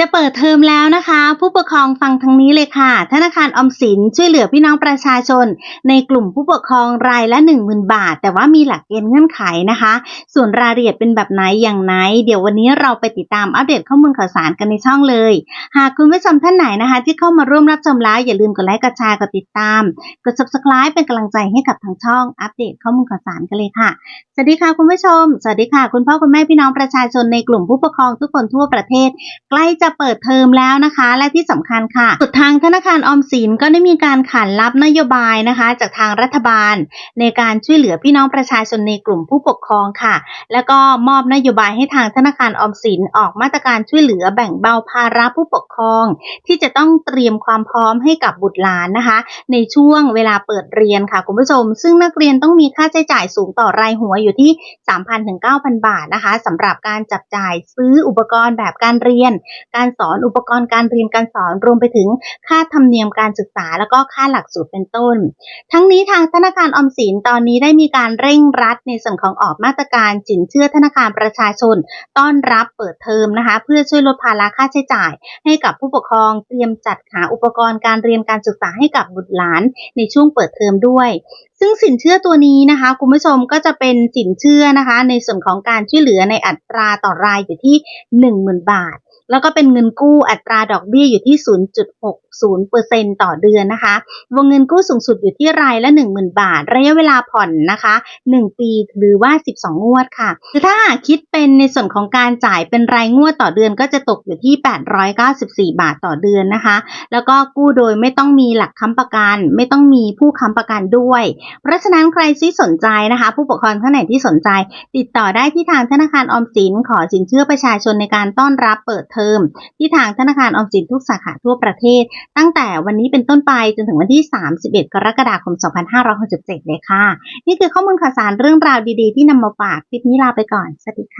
จะเปิดเทอมแล้วนะคะ ผู้ปกครองฟังทางนี้เลยค่ะ ธนาคารอมสินช่วยเหลือพี่น้องประชาชน ในกลุ่มผู้ปกครองรายละ 10,000 บาท แต่ว่ามีหลักเกณฑ์เงื่อนไขนะคะ ส่วนรายละเอียดเป็นแบบไหนอย่างไหน เดี๋ยววันนี้เราไปติดตามอัปเดตข้อมูลข่าวสารกันในช่องเลย หากคุณผู้ชมท่านไหนนะคะ ที่เข้ามาร่วมรับชมแล้วอย่าลืมกดไลค์กดแชร์กดติดตาม กด subscribe เป็นกำลังใจให้กับทางช่องอัปเดตข้อมูลข่าวสารกันเลยค่ะสวัสดีค่ะคุณผู้ชมสวัสดีค่ะ คุณพ่อคุณแม่พี่น้องประชาชนในกลุ่มผู้ปกครองทุกคนทั่วประเทศใกล้จะะเปิดเทอมแล้วนะคะ และที่สำคัญค่ะสุดทางธนาคารออมสินก็ได้มีการขานรับนโยบายนะคะ จากทางรัฐบาล ในการช่วยเหลือพี่น้องประชาชนในกลุ่มผู้ปกครองค่ะ แล้วก็มอบนโยบายให้ทางธนาคารออมสินออกมาตรการช่วยเหลือแบ่งเบาภาระผู้ปกครอง ที่จะต้องเตรียมความพร้อมให้กับบุตรหลานนะคะ ในช่วงเวลาเปิดเรียนค่ะคุณผู้ชม ซึ่งนักเรียนต้องมีค่าใช้จ่ายสูงต่อรายหัวอยู่ที่ 3,000 ถึง 9,000 บาทนะคะสำหรับการจับจ่ายซื้ออุปกรณ์แบบการเรียนการสอนอุปกรณ์การเรียนการสอนรวมไปถึงค่าธรรมเนียมการศึกษา แล้วก็ค่าหลักสูตรเป็นต้น ทั้งนี้ทางธนาคารออมสินตอนนี้ได้มีการเร่งรัดในส่วนของออกมาตรการสินเชื่อธนาคารประชาชน ต้อนรับเปิดเทอมนะคะ เพื่อช่วยลดภาระค่าใช้จ่าย ให้กับผู้ปกครองเตรียมจัดหาอุปกรณ์การเรียนการศึกษาให้กับบุตรหลานในช่วงเปิดเทอมด้วยซึ่งสินเชื่อตัวนี้นะคะคุณผู้ชมก็จะเป็นสินเชื่อนะคะ ในส่วนของการช่วยเหลือในอัตราต่อรายอยู่ที่ 10,000 บาท แล้วก็เป็นเงินกู้อัตราดอกเบี้ยอยู่ที่ 0.60%ต่อเดือนนะคะ วงเงินกู้สูงสุดอยู่ที่รายละ 10,000 บาท ระยะเวลาผ่อนนะคะ 1 ปีหรือว่า 12 งวดค่ะคือถ้าคิดเป็นในส่วนของการจ่ายเป็นรายงวดต่อเดือนก็จะตกอยู่ที่ 894 บาทต่อเดือนนะคะ แล้วก็กู้โดยไม่ต้องมีหลักค้ำประกัน ไม่ต้องมีผู้ค้ำประกันด้วย เพราะฉะนั้นใครที่สนใจนะคะ ผู้ปกครองท่านไหนที่สนใจ ติดต่อได้ที่ทางธนาคารออมสินขอสินเชื่อประชาชนในการต้อนรับเปิดเทอมที่ทางธนาคารออมสินทุกสาขาทั่วประเทศ ตั้งแต่วันนี้เป็นต้นไปจนถึงวันที่ 31 กรกฎาคม 2567 เลยค่ะ นี่คือข้อมูลข่าวสารเรื่องราวดีๆ ที่นำมาฝากคลิปนี้ลาไปก่อน สวัสดีค่ะ